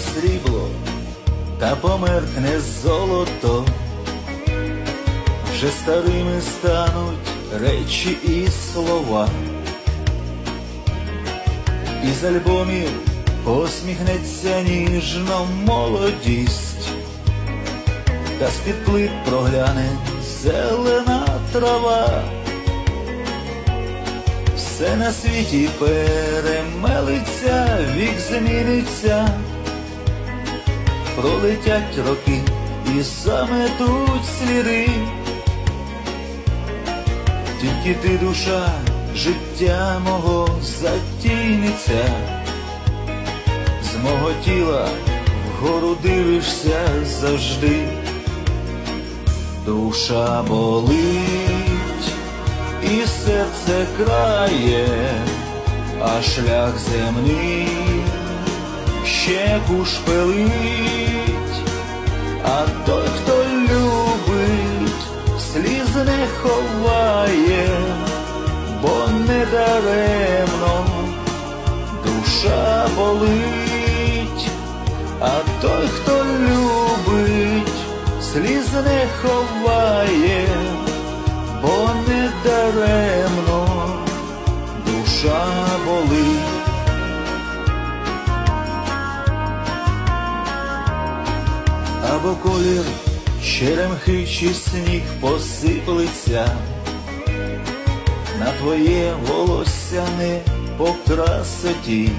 срібло, та померкне золото, вже старими стануть речі і слова. Із альбомів посміхнеться ніжно молодість, та з-під плит прогляне зелена трава. Все на світі перемелиться, зміниться, пролетять роки і заметуть сліди. Тільки ти душа життя мого затійниця, з мого тіла вгору дивишся завжди, душа болить і серце крає, а шлях земний ще кушпелить, а той, хто любить, сліз не ховає, бо не даремно душа болить, а той, хто любить, сліз не ховає бо не даремно колір черемхи чи сніг посиплеться, на твоє волосся не по красоті.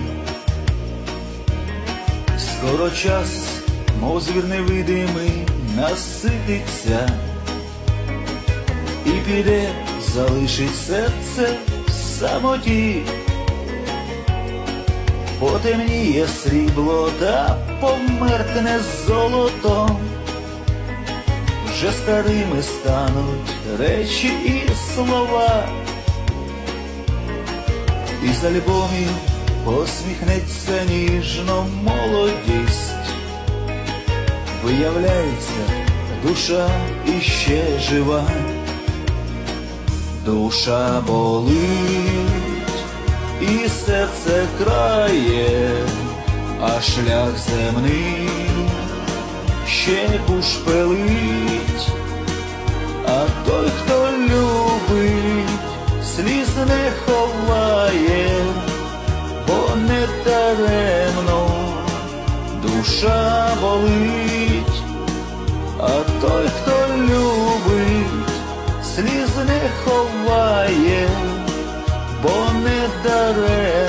Скоро час, мов звір невидимий, насититься. І піде, залишить серце в самоті, потемніє срібло та померкне золото, вже старими стануть речі і слова, із альбомів посміхнеться ніжно молодість, виявляється, душа іще жива. Душа болить і серце крає, а шлях земний ще кушпелить, а той, хто любить, сліз не ховає, бо не даремно душа болить, а той, хто любить сліз не ховає, Ponme the vez